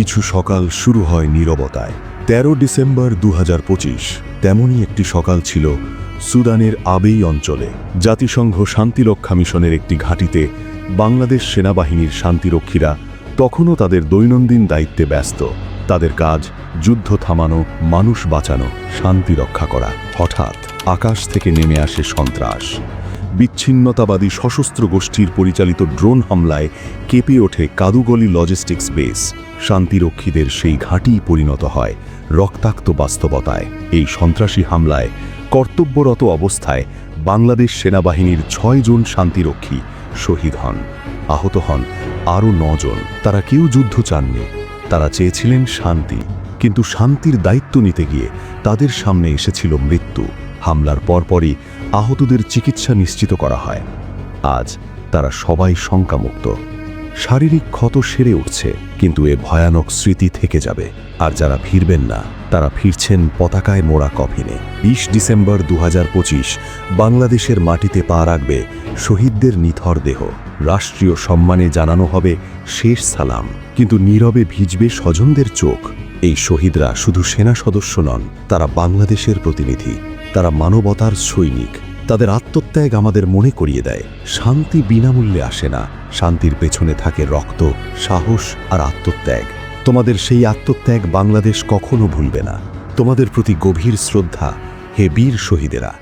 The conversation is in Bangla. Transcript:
কিছু সকাল শুরু হয় নীরবতায়। তেরো ডিসেম্বর দু হাজার পঁচিশ, তেমনই একটি সকাল ছিল সুদানের আবেই অঞ্চলে। জাতিসংঘ শান্তিরক্ষা মিশনের একটি ঘাঁটিতে বাংলাদেশ সেনাবাহিনীর শান্তিরক্ষীরা তখনও তাদের দৈনন্দিন দায়িত্বে ব্যস্ত। তাদের কাজ, যুদ্ধ থামানো, মানুষ বাঁচানো, শান্তি রক্ষা করা, হঠাৎ আকাশ থেকে নেমে আসে সন্ত্রাস। বিচ্ছিন্নতাবাদী সশস্ত্র গোষ্ঠীর পরিচালিত ড্রোন হামলায় কেঁপে ওঠে কাদুগলি লজিস্টিক্স বেস। শান্তিরক্ষীদের সেই ঘাঁটি পরিণত হয় রক্তাক্ত বাস্তবতায়। এই সন্ত্রাসী হামলায় কর্তব্যরত অবস্থায় বাংলাদেশ সেনাবাহিনীর ছয় জন শান্তিরক্ষী শহীদ হন। আহত হন আরও নজন তারা কেউ যুদ্ধ চাননি। তারা চেয়েছিলেন শান্তি। কিন্তু শান্তির দায়িত্ব নিতে গিয়ে তাদের সামনে এসেছিল মৃত্যু। হামলার পরপরই আহতদের চিকিৎসা নিশ্চিত করা হয়। আজ তারা সবাই শঙ্কামুক্ত। শারীরিক ক্ষত সেরে উঠছে, কিন্তু এ ভয়ানক স্মৃতি থেকে যাবে। আর যারা ফিরবেন না, তারা ফিরছেন পতাকায় মোড়া কফিনে। বিশ ডিসেম্বর দু হাজার পঁচিশ, বাংলাদেশের মাটিতে পা রাখবে শহীদদের নিথর দেহ। রাষ্ট্রীয় সম্মানে জানানো হবে শেষ সালাম। কিন্তু নীরবে ভিজবে স্বজনদের চোখ। এই শহীদরা শুধু সেনা সদস্য নন, তারা বাংলাদেশের প্রতিনিধি। তারা মানবতার সৈনিক। তাদের আত্মত্যাগ আমাদের মনে করিয়ে দেয়। শান্তি বিনামূল্যে আসে না। শান্তির পেছনে থাকে রক্ত, সাহস আর আত্মত্যাগ। তোমাদের সেই আত্মত্যাগ বাংলাদেশ কখনো ভুলবে না। তোমাদের প্রতি গভীর শ্রদ্ধা হে বীর শহীদেরা।